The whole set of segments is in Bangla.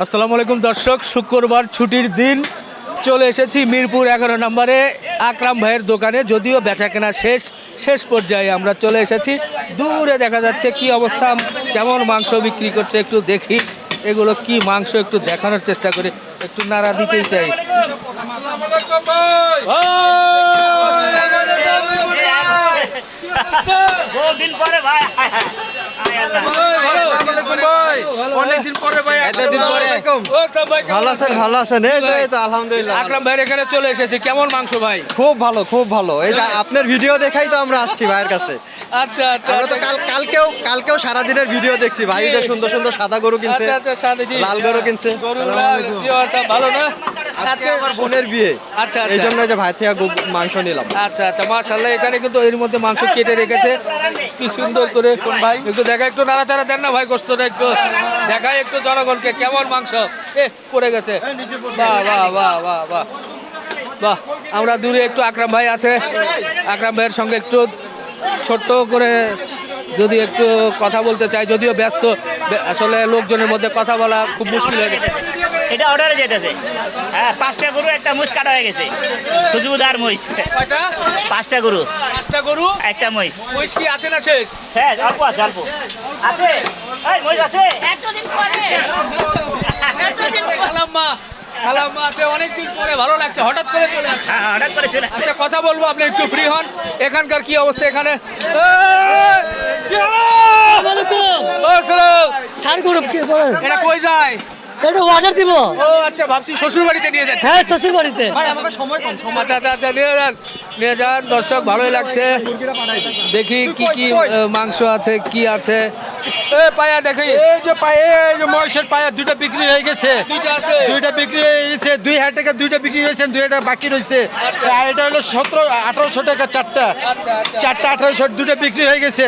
আসসালামু আলাইকুম দর্শক শুক্রবার ছুটির দিন চলে এসেছি মিরপুর এগারো নম্বরে আকরাম ভাইয়ের দোকানে যদিও বেচা কেনা শেষ শেষ পর্যায়ে আমরা চলে এসেছি দূরে দেখা যাচ্ছে কি অবস্থা কেমন মাংস বিক্রি করছে একটু দেখি এগুলো কি মাংস একটু দেখানোর চেষ্টা করি একটু নাড়া দিতেই চাই বহুদিন পরে ভাই। অনেকদিন পরে ভাই এতদিন পরে। ভালো আছেন ভালো আছেন। এই তো এই তো আলহামদুলিল্লাহ। আকরাম ভাইয়ের এখানে চলে এসেছি। কেমন মাংস ভাই? খুব ভালো খুব ভালো। এই যে আপনার ভিডিও দেখাই তো আমরা আসছি ভাইয়ের কাছে। আচ্ছা আচ্ছা। আমরা তো কাল কালকেও কালকেও সারা দিনের ভিডিও দেখছি ভাই। যে সুন্দর সুন্দর সাদা গরু কিনছে আচ্ছা আচ্ছা। লাল গরু কিনছে। গরু ভালো না? আজকে আমার বোনের বিয়ে। আচ্ছা এই আচ্ছা জন্য যে ভাই থেকে মাংস নিলাম। আচ্ছা আচ্ছা মাশাল্লাহ এখানে কিন্তু এর মধ্যে মাংস কেটে রেখেছে। কি সুন্দর করে ভাই। একটু দেখা একটু নাড়াচাড়া দেন না ভাই গোস্তটা একটু দেখাই একটু জনগণকে কেমন মাংস? এ পড়ে গেছে। বাহ বাহ বাহ বাহ বাহ। বাহ আমরা দূরে একটু আকরাম ভাই আছে। আকরাম ভাইয়ের সঙ্গে একটু ছোট্ট করে যদি একটু কথা বলতে চাই যদিও ব্যস্ত আসলে লোকজনের মধ্যে কথা বলা খুব মুশকিল হয়ে যায়। এটা অর্ডারে যেতেছে হ্যাঁ পাঁচটা গরু একটা মুষ কাটা হয়ে গেছে খুশবুদার মহিষ কয়টা পাঁচটা গরু পাঁচটা গরু একটা মহিষ মহিষ কি আছে না শেষ হ্যাঁ অল্প আছে অল্প আছে এই মহিষ আছে এতদিন পরে এতদিন পরে খালাম্মা খালাম্মা আছে অনেকদিন পরে ভালো লাগছে হঠাৎ করে চলে আসছে হ্যাঁ হ্যাঁ, করে চলে আচ্ছা কথা বলব আপনি একটু ফ্রি হন এখানকার কি অবস্থা এখানে সার গ্রুপ কি বলেন এটা কই যায় এটা অর্ডার দিব। ও আচ্ছা ভাবছি শ্বশুর বাড়িতে নিয়ে যাচ্ছে। হ্যাঁ শ্বশুর বাড়িতে ভাই আমাকে সময় কম সময় আচ্ছা আচ্ছা আচ্ছা নিয়ে যান নিয়ে যান দর্শক ভালোই লাগছে। দেখি কি কি মাংস আছে কি আছে। এ পায়া দেখি। এই যে পায়ে এই যে মহিষের পায়ে দুটো বিক্রি হয়ে গেছে। দুইটা আছে। দুইটা বিক্রি হয়ে গেছে দুই হাজার টাকা দুইটা বিক্রি হয়েছে দুই হাজার বাকি রয়েছে। আর এটা হলো সতেরো আঠারোশো টাকা চারটা। আচ্ছা আচ্ছা। চারটা আঠারোশো দুটো বিক্রি হয়ে গেছে।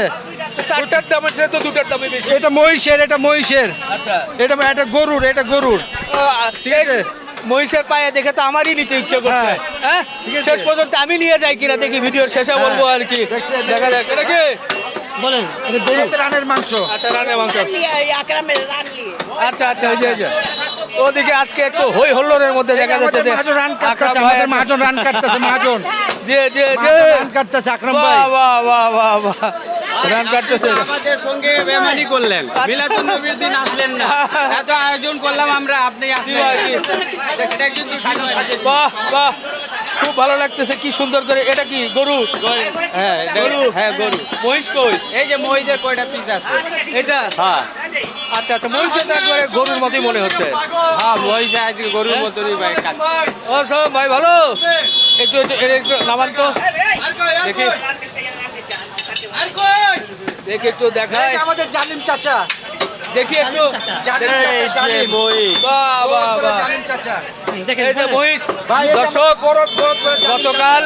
চারটার দামের সাথে তো দুটার দামে বেশি। এটা মহিষের এটা মহিষের। আচ্ছা। এটা এটা গরুর এটা গরুর। ঠিক আছে? মহিষের পায়ে দেখে তো আমারই নিতে ইচ্ছে করছে। হ্যাঁ। হ্যাঁ? আছে। শেষ পর্যন্ত আমি নিয়ে যাই কিনা দেখি ভিডিওর শেষে বলব আর কি। দেখা যাক এটা কি? বলেন এটা গরু। রানের মাংস। আচ্ছা রান্না মাংস। আচ্ছা আচ্ছা যে, যে। ওদিকে আজকে একটু হই হল্লোড়ের মধ্যে দেখা যাচ্ছে যে মহাজন রান কাটতেছে আমাদের মহাজন রান কাটতেছে রান কাটতেছে আকরাম ভাই। বাহ বাহ বাহ বাহ বাহ। রান কাটতেছে। আমাদের সঙ্গে বেমানি করলেন। মিলাদুন নবীর দিন আসলেন না। এত আয়োজন করলাম আমরা আপনি বাহ বাহ। খুব ভালো লাগতেছে কি সুন্দর করে। এটা কি গরু? হ্যাঁ গরু। হ্যাঁ গরু। মহিষ কই? এই যে মহিষের কয়টা পিস আছে? এটা? হ্যাঁ। আচ্ছা আচ্ছা মহিষের তো একবারে গরুর মতোই মনে হচ্ছে। হ্যাঁ মহিষ আজকে গরুর মতনই ভাই ও সব ভাই ভালো? একটু একটু একটু নামান তো। দেখি। দেখি একটু দেখাই। আমাদের জালিম চাচা। দেখি একটু। দর্শক গতকাল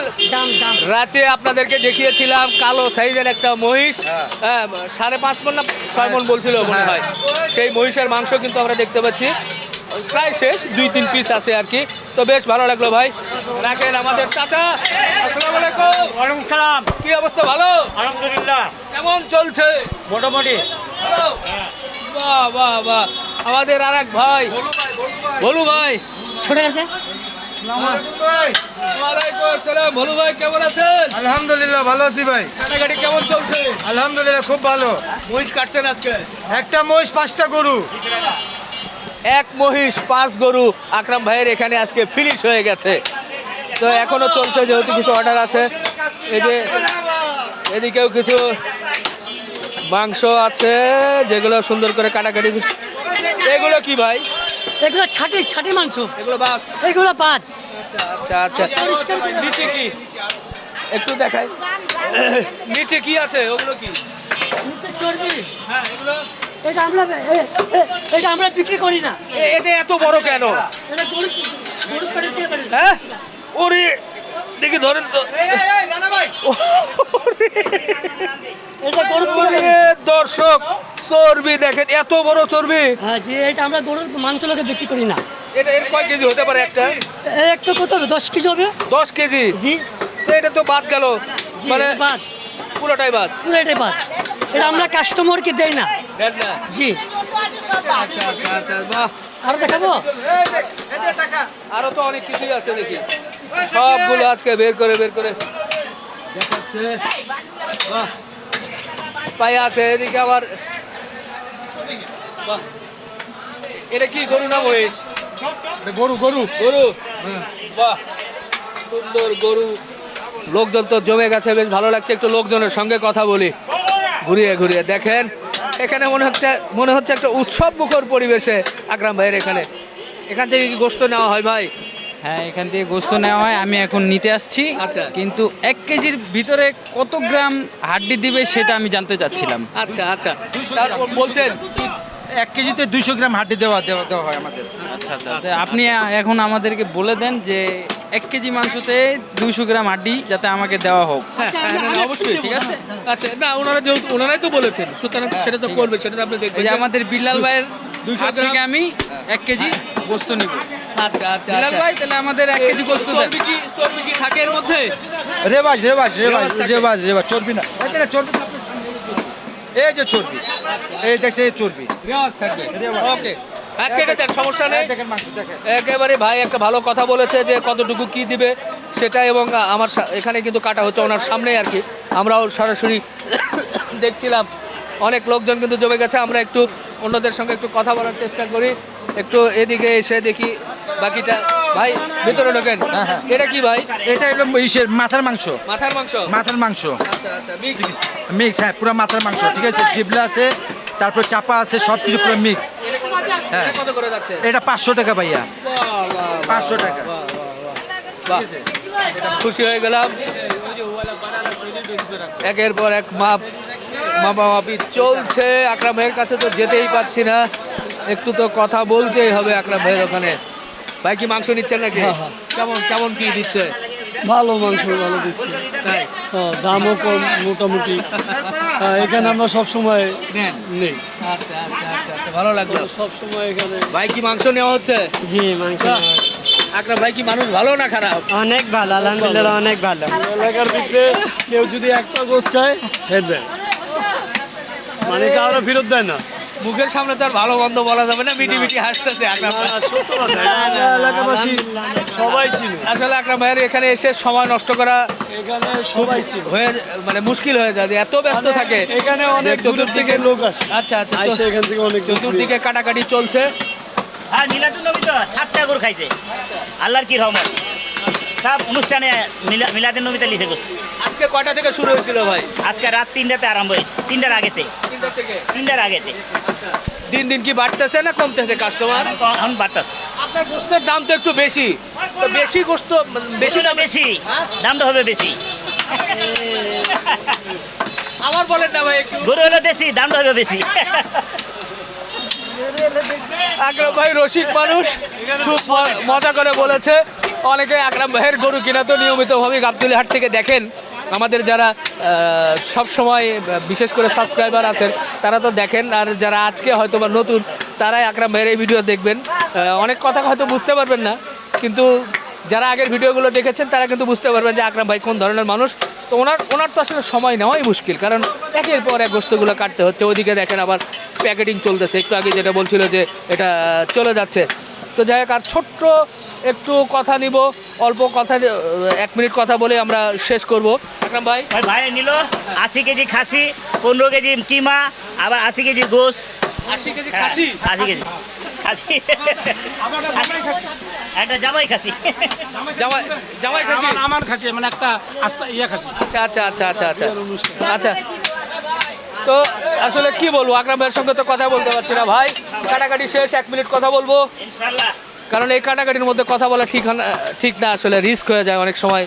রাতে আপনাদেরকে দেখিয়েছিলাম কালো সাইজের একটা মহিষ। হ্যাঁ। সাড়ে পাঁচ মন না ছয় মন বলছিল মনে হয়। সেই মহিষের মাংস কিন্তু আমরা দেখতে পাচ্ছি। প্রায় শেষ দুই তিন পিস আছে আর কি। তো বেশ ভালো লাগল ভাই। রাখেন আমাদের চাচা। আসসালামু আলাইকুম। ওয়ালাইকুম সালাম। কি অবস্থা ভালো? আলহামদুলিল্লাহ। কেমন চলছে? মোটামুটি। ভালো? বাহ বাহ বাহ। আমাদের আর এক ভাই। ভলু ভাই। ছোট আছে ভলু ভাই কেমন আছেন? আলহামদুলিল্লাহ ভালো আছি ভাই। কাটাকাটি কেমন চলছে? আলহামদুলিল্লাহ খুব ভালো। মহিষ কাটছেন আজকে? একটা মহিষ পাঁচটা গরু। এক মহিষ পাঁচ গরু। আকরাম ভাইয়ের এখানে আজকে ফিনিশ হয়ে গেছে। তো এখনও চলছে যেহেতু কিছু অর্ডার আছে। এই যে এদিকেও কিছু মাংস আছে যেগুলো সুন্দর করে কাটাকাটি এগুলো কি ভাই? এগুলো ছাটি ছাটি মাংস। এগুলো বাদ এগুলো বাদ আচ্ছা আচ্ছা আচ্ছা। নিচে কি? একটু দেখাই। নিচে কি আছে? ওগুলো কি? নিচে চর্বি। হ্যাঁ এগুলো? এটা আমরা এটা আমরা বিক্রি করি না। এ- এটা এত বড় কেন? এটা গরু গরু করে দিয়ে পারি হ্যাঁ? ওরে দেখি ধরেন তো। দর্শক চর্বি দেখেন এত বড় চর্বি। হ্যাঁ জি এটা আমরা গরুর মাংস লোকে বিক্রি করি না। এটা এর কয় কেজি হতে পারে একটা? একটা কত হবে? দশ কেজি হবে? দশ কেজি? জি। এটা তো বাদ গেল। মানে বাদ। পুরোটাই বাদ। পুরো এটাই বাদ। এটা আমরা কাস্টমারকে দেই না। জি। আচ্ছা আচ্ছা আচ্ছা বাহ। আর দেখাবো? আরও তো অনেক কিছুই আছে দেখি। সবগুলো আজকে বের করে বের করে। পায়ে আছে এদিকে আবার। বাহ। এটা কি গরু না মহিষ? গরু গরু। গরু? বাহ সুন্দর গরু। লোকজন তো জমে গেছে বেশ ভালো লাগছে একটু লোকজনের সঙ্গে কথা বলি। ঘুরিয়ে ঘুরিয়ে দেখেন। এখানে মনে হচ্ছে মনে হচ্ছে একটা উৎসব মুখর পরিবেশে। আকরাম ভাইয়ের এখানে। এখান থেকে কি গোস্ত নেওয়া হয় ভাই? হ্যাঁ এখান থেকে গোস্ত নেওয়া হয় আমি এখন নিতে আসছি। আচ্ছা। কিন্তু এক কেজির ভিতরে কত গ্রাম হাড্ডি দিবে সেটা আমি জানতে চাচ্ছিলাম। আচ্ছা আচ্ছা। তারপর বলছেন এক কেজিতে দুইশো গ্রাম হাড্ডি দেওয়া দেওয়া দেওয়া হয় আমাদের। আচ্ছা আচ্ছা আপনি এখন আমাদেরকে বলে দেন যে এক কেজি মাংসতে দুইশো গ্রাম হাড্ডি যাতে আমাকে দেওয়া হোক। হ্যাঁ, হ্যাঁ, না, না, অবশ্যই ঠিক আছে। আচ্ছা না ওনারা যেহেতু ওনারাই তো বলেছেন সুতরাং সেটা তো করবে সেটা তো আপনি দেখবেন। আমাদের বিল্লাল ভাইয়ের 200 দুইশো গ্রাম? থেকে আমি এক কেজি গোস্ত নিব। আচ্ছা আচ্ছা ভাই তাহলে আমাদের এক কেজি গোস্ত চর্বি কি চর্বি কি থাকে এর মধ্যে? রেবাজ রেবাজ রেবাজ রেওয়াজ থাকে। রেবাজ রেবাজ চর্বি না। এই চর্বি না, এই যে চর্বি এই দেখছে এই চর্বি। রেওয়াজ থাকবে। ওকে। হ্যাঁ দেন সমস্যা নেই। একেবারে ভাই একটা ভালো কথা বলেছে যে কতটুকু কি দিবে সেটা এবং আমার সা- এখানে কিন্তু কাটা হচ্ছে ওনার সামনে আর কি। আমরাও সরাসরি দেখছিলাম অনেক লোকজন কিন্তু জমে গেছে। আমরা একটু অন্যদের সঙ্গে একটু কথা বলার চেষ্টা করি। একটু এদিকে এসে দেখি বাকিটা ভাই ভিতরে ঢোকেন। এটা কি ভাই? এটা হলো ইসের মাথার মাংস। মাথার মাংস? মাথার মাংস। আচ্ছা আচ্ছা। মিক্স হ্যাঁ পুরো মাথার মাংস ঠিক আছে? জিবলা আছে তারপর চাপা আছে সব কিছু পুরো মিক্স হ্যাঁ। কত করে যাচ্ছে? এটা পাঁচশো টাকা ভাইয়া। 500 টাকা। খুশি হয়ে গেলাম। একের পর এক মাপ মাপামাপি চলছে। আকরাম ভাইয়ের কাছে তো যেতেই পাচ্ছি না। একটু তো কথা বলতেই হবে আকরাম ভাইয়ের ওখানে। ভাই কি মাংস নিচ্ছেন নাকি? কেমন কেমন কি দিচ্ছে? ভালো মাংস ভালো দিচ্ছে। তাই? হ্যাঁ, দামও কম মোটামুটি। হ্যাঁ, এখানে আমরা সবসময় নেই। আচ্ছা আচ্ছা আচ্ছা ভালো লাগল। সবসময় এখানে ভাই কি মাংস নেওয়া হচ্ছে? জি মাংস আকরাম ভাই কি মানুষ ভালো না খারাপ? অনেক ভালো আলহামদুলিল্লাহ অনেক ভালো। এলাকার ভিতরে কেউ যদি একটা গোস চায় হেঁটবে। মানে কারও ফেরত দেয় না। মুখের সামনে তো আর ভালো বন্ধ বলা যাবে না মিটি মিটি হাসতেছে আকরাম এলাকাবাসী সবাই চিনে। আসলে আকরাম ভাইয়ের এখানে এসে সময় নষ্ট করা এখানে সবাই চিনে। হয়ে মানে মুশকিল হয়ে যায় এত ব্যস্ত থাকে। এখানে অনেক থেকে লোক আসে। আচ্ছা আচ্ছা এখান থেকে অনেক চতুর্দিকে কাটাকাটি চলছে। আর নীলাতুল নবী তো সাতটা গরু খাইছে। আল্লাহর কি রহমত? সব অনুষ্ঠানে মিলা মিলাদের নবীতে লিখে গোষ্ঠী আজকে কটা থেকে শুরু হয়েছিল ভাই? আজকে রাত তিনটাতে আরম্ভ হয়েছে। তিনটার আগেতে। তিনটার আগেতে। দিন দিন কি বাড়তেছে না কমতেছে কাস্টমার এখন বার্তাস আপনার গোস্তের দাম তো একটু বেশি। তো বেশি গোস্ত বেশি বেশি দাম বেশি। দামটা হবে বেশি। আমার বলেন না ভাই একটু। গরু হলো দেশি দামটা হবে বেশি। আকরাম ভাই রসিক মানুষ খুব মজা করে বলেছে। অনেকে আকরাম ভাইয়ের গরু কিনা তো নিয়মিতভাবে গাবতুলি হাট থেকে দেখেন। আমাদের যারা সব সময় বিশেষ করে সাবস্ক্রাইবার আছেন, তারা তো দেখেন। আর যারা আজকে হয়তো বা নতুন, তারাই আকরাম ভাইয়ের এই ভিডিও দেখবেন। অনেক কথা হয়তো বুঝতে পারবেন না, কিন্তু যারা আগের ভিডিওগুলো দেখেছেন, তারা কিন্তু বুঝতে পারবেন যে আকরাম ভাই কোন ধরনের মানুষ। তো ওনার ওনার তো আসলে সময় নেওয়াই মুশকিল, কারণ একের পর এক গোস্তগুলো কাটতে হচ্ছে। ওইদিকে দেখেন আবার প্যাকেটিং চলতেছে। একটু আগে যেটা বলছিল যে এটা চলে যাচ্ছে। তো যাই হোক, আর ছোট্ট একটু কথা নিব অল্প কথা এক মিনিট কথা বলে আমরা শেষ করব। আকরাম ভাই? ভাই নিল। আশি কেজি খাসি পনেরো কেজি কিমা আবার আশি কেজি গোস। আশি কেজি হ্যাঁ, খাসি আশি কেজি। খাসি। একটা জামাই খাসি। জামাই জামাই খাসি? আমার খাসি মানে একটা আস্তা ইয়া খাসি। আচ্ছা আচ্ছা আচ্ছা আচ্ছা আচ্ছা। আচ্ছা। তো আসলে কি বলব? আকরাম ভাইয়ের সঙ্গে তো কথা বলতে পারছি না। ভাই কাটাকাটি শেষ এক মিনিট কথা বলব। ইনশাল্লাহ। কারণ এই কাটাকাটির মধ্যে কথা বলা ঠিক না- ঠিক না আসলে রিস্ক হয়ে যায় অনেক সময়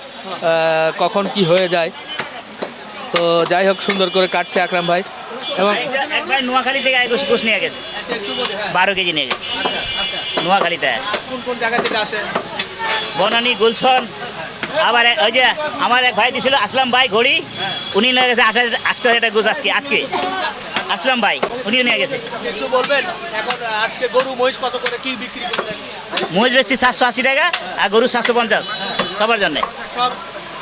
কখন কি হয়ে যায়। তো যাই হোক সুন্দর করে কাটছে আকরাম ভাই। এবং এক ভাই নোয়াখালী থেকে গোস গোস নিয়ে গেছে। বারো কেজি নিয়ে গেছে। নোয়াখালীতে। কোন কোন জায়গা থেকে আসে? বনানী গুলশন। আবার এক- ওই যে আমার এক ভাই দিছিল আসলাম ভাই ঘড়ি। উনি নিয়ে গেছে আঠাশ আটশো হাজার গোস আজকে আজকে। আসলাম ভাই উনিও নিয়ে গেছে। একটু বলবেন এখন আজকে গরু মহিষ কত করে কি বিক্রি করবেন মহিষ বেচছি সাতশো আশি টাকা আর গরু সাতশো পঞ্চাশ সবার জন্য। সব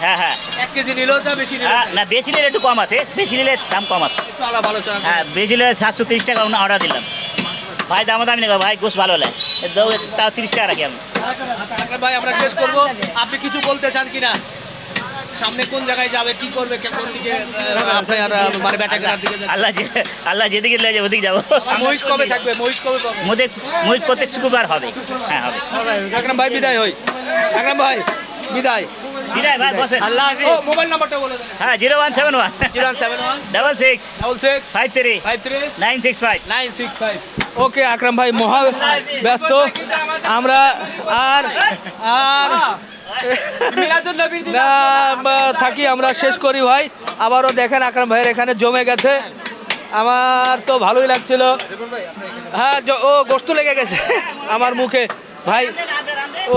হ্যাঁ হ্যাঁ। এক কেজি নিলেও যা বেশি নিলেও হ্যাঁ, না বেশি নিলে একটু কম আছে বেশি নিলে দাম কম আছে। হ্যাঁ বেশি নিলে সাতশো তিরিশ টাকা অর্ডার দিলাম। ভাই দাম দামি নেই ভাই গোস ভালো হলে। দাও তাও তিরিশ টাকা রাখি আমি। ভাই আমরা শেষ করব। আপনি কিছু বলতে চান কিনা? সামনে কোন জায়গায় যাবে কি করবে কোন দিকে আপনার মানে বেটা কেনার দিকে আল্লাহ যে আল্লাহ যেদিকে নিয়ে যাবে ওদিকে যাব। মহিষ কবে থাকবে মহিষ কবে পাবে মহিষ প্রত্যেক শুক্রবার হবে। হ্যাঁ হবে। আকরাম ভাই বিদায় হই। আকরাম ভাই বিদায়। বিদায় ভাই বসেন আল্লাহ ও মোবাইল নাম্বারটা বলে দেন। হ্যাঁ zero one seven one. Zero seven one. Double six. Double six. Five three. Five three. Nine six five. Nine six five. Okay Akram ভাই মহা ব্যস্ত। আমরা আর আর থাকি আমরা শেষ করি ভাই। আবারও দেখেন আকরাম ভাইয়ের এখানে জমে গেছে। আমার তো ভালোই লাগছিল। হ্যাঁ ও গোস্ত লেগে গেছে আমার মুখে। ভাই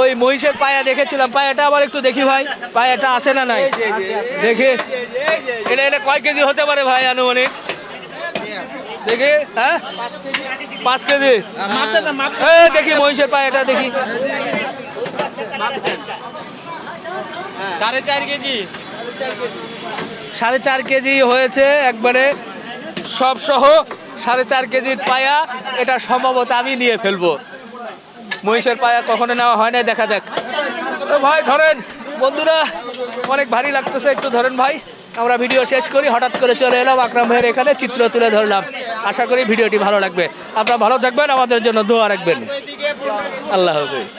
ওই মহিষের পায়া দেখেছিলাম। পায়াটা আবার একটু দেখি ভাই পায়াটা আছে না নাই? দেখে। এটা এটা কয় কেজি হতে পারে ভাই আনুমানিক? দেখি হ্যাঁ? পাঁচ কেজি। দেখি মহিষের পায়াটা দেখি। সাড়ে চার কেজি। সাড়ে চার কেজি হয়েছে একবারে। সব সহ সাড়ে চার কেজির পায়া এটা সম্ভবত আমি নিয়ে ফেলব। মহিষের পায়া কখনো নেওয়া হয় না দেখা যাক। ভাই, ধরেন, বন্ধুরা, অনেক ভারী লাগতেছে একটু, ধরেন ভাই, আমরা ভিডিও শেষ করি, হঠাৎ করে চলে এলাম আকরাম ভাইয়ের এখানে, চিত্র তুলে ধরলাম। আশা করি ভিডিওটি ভালো লাগবে। আপনারা ভালো থাকবেন, আমাদের জন্য দোয়া রাখবেন। আল্লাহ হাফিজ।